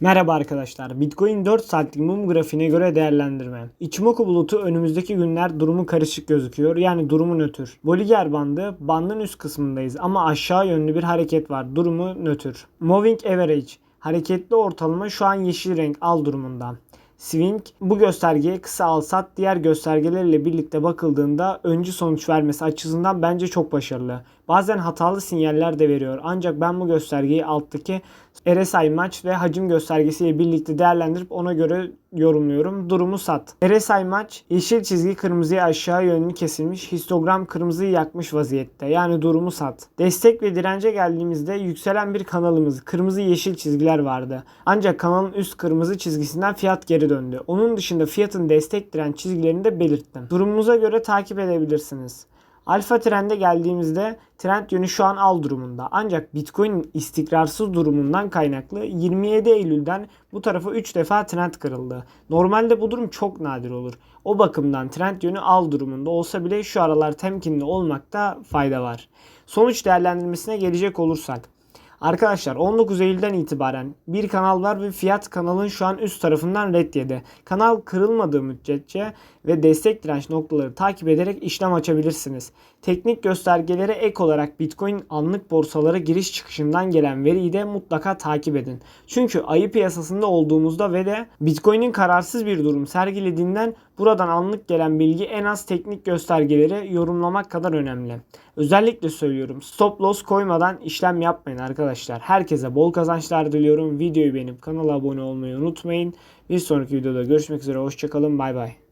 Merhaba arkadaşlar. Bitcoin 4 saatlik mum grafiğine göre değerlendirme. Ichimoku bulutu önümüzdeki günler durumu karışık gözüküyor. Yani durumu nötr. Bollinger bandı bandın üst kısmındayız ama aşağı yönlü bir hareket var. Durumu nötr. Moving average hareketli ortalama şu an yeşil renk al durumunda. Swing bu göstergeye kısa al sat diğer göstergelerle birlikte bakıldığında öncü sonuç vermesi açısından bence çok başarılı. Bazen hatalı sinyaller de veriyor ancak ben bu göstergeyi alttaki RSI maç ve hacim göstergesiyle birlikte değerlendirip ona göre yorumluyorum. Durumu sat. RSI maç yeşil çizgi kırmızıya aşağı yönlü kesilmiş. Histogram kırmızıyı yakmış vaziyette. Yani durumu sat. Destek ve dirence geldiğimizde yükselen bir kanalımız kırmızı yeşil çizgiler vardı. Ancak kanalın üst kırmızı çizgisinden fiyat geri döndü. Onun dışında fiyatın destek direnç çizgilerini de belirttim. Durumumuza göre takip edebilirsiniz. Alfa trende geldiğimizde trend yönü şu an al durumunda. Ancak Bitcoin'in istikrarsız durumundan kaynaklı 27 Eylül'den bu tarafa 3 defa trend kırıldı. Normalde bu durum çok nadir olur. O bakımdan trend yönü al durumunda olsa bile şu aralar temkinli olmakta fayda var. Sonuç değerlendirmesine gelecek olursak Arkadaşlar 19 Eylül'den itibaren bir kanal var ve fiyat kanalın şu an üst tarafından red yedi. Kanal kırılmadığı müddetçe ve destek direnç noktaları takip ederek işlem açabilirsiniz. Teknik göstergelere ek olarak Bitcoin anlık borsalara giriş çıkışından gelen veriyi de mutlaka takip edin. Çünkü ayı piyasasında olduğumuzda ve de Bitcoin'in kararsız bir durum sergilediğinden buradan anlık gelen bilgi en az teknik göstergeleri yorumlamak kadar önemli. Özellikle söylüyorum stop loss koymadan işlem yapmayın arkadaşlar. Herkese bol kazançlar diliyorum. Videoyu beğenip kanala abone olmayı unutmayın. Bir sonraki videoda görüşmek üzere. Hoşçakalın. Bay bay.